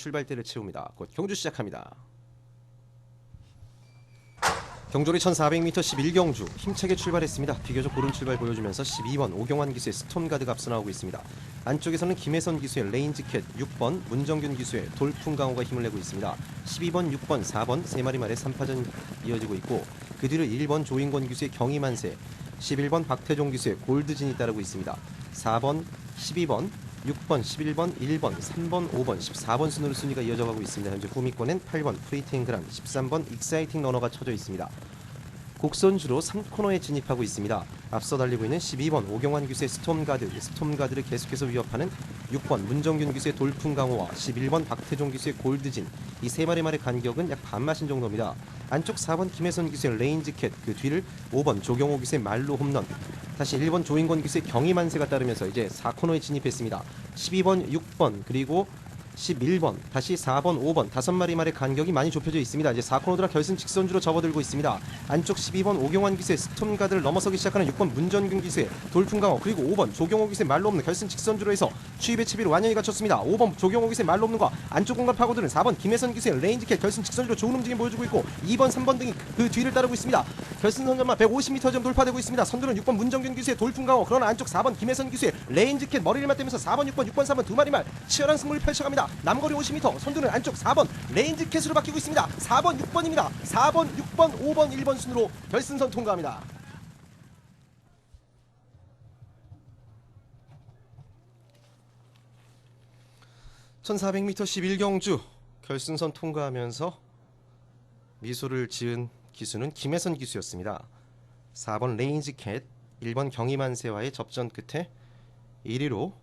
출발대를 채웁니다. 곧 경주 시작합니다. 경조리 1400m 11경주 힘차게 출발했습니다. 비교적 고른 출발 보여주면서 12번 오경환 기수의 스톤가드가 앞서 나오고 있습니다. 안쪽에서는 김혜선 기수의 레인지캣 6번 문정균 기수의 돌풍강호가 힘을 내고 있습니다. 12번, 6번, 4번 세 마리 말의 3파전 이어지고 있고 그 뒤를 1번 조인권 기수의 경희만세 11번 박태종 기수의 골드진이 따르고 있습니다. 4번, 12번, 6번, 11번, 1번, 3번, 5번, 14번 순으로 순위가 이어져 가고 있습니다. 현재 후미권엔 8번 프리테잉그란, 13번 익사이팅 러너가 쳐져 있습니다. 곡선주로 3코너에 진입하고 있습니다. 앞서 달리고 있는 12번 오경환 기수의 스톰가드, 스톰가드를 계속해서 위협하는 6번 문정균 기수의 돌풍강호와 11번 박태종 기수의 골드진 이 세 마리 말의 간격은 약 반마신 정도입니다. 안쪽 4번 김혜선 기수의 레인지캣 그 뒤를 5번 조경호 기수의 말로 홈런 다시 1번 조인권 기수의 경희만세가 따르면서 이제 4코너에 진입했습니다. 12번, 6번 그리고 11번, 다시 4번, 5번 다섯 마리 말의 간격이 많이 좁혀져 있습니다. 이제 4코너 들어 결승 직선주로 접어들고 있습니다. 안쪽 12번 오경환 기수의 스톰가드를 넘어서기 시작하는 6번 문전균 기수의 돌풍강호 그리고 5번 조경호 기수의 말로 없는 결승 직선주로 해서 추입의 치비를 완전히 갖췄습니다. 5번 조경호 기수의 말로 없는과 안쪽 공간 파고드는 4번 김혜선 기수의 레인지켓 결승 직선주로 좋은 움직임 보여주고 있고 2번, 3번 등이 그 뒤를 따르고 있습니다. 결승 선전만 150m 점 돌파되고 있습니다. 선두는 6번 문정균 기수의 돌풍강호 그러나 안쪽 4번 김혜선 기수의 레인지켓 머리를 맞대면서 4번, 6번, 6번, 3번 두 마리 말 치열한 승부를 펼쳐갑니다. 남거리 50m 선두는 안쪽 4번 레인지켓으로 바뀌고 있습니다. 4번, 6번입니다. 4번, 6번, 5번, 1번 순으로 결승선 통과합니다. (1400m) 11경주 결승선 통과하면서 미소를 지은 기수는 김혜선 기수였습니다. 4번 레인지캣, 1번 경희만세와의 접전 끝에 1위로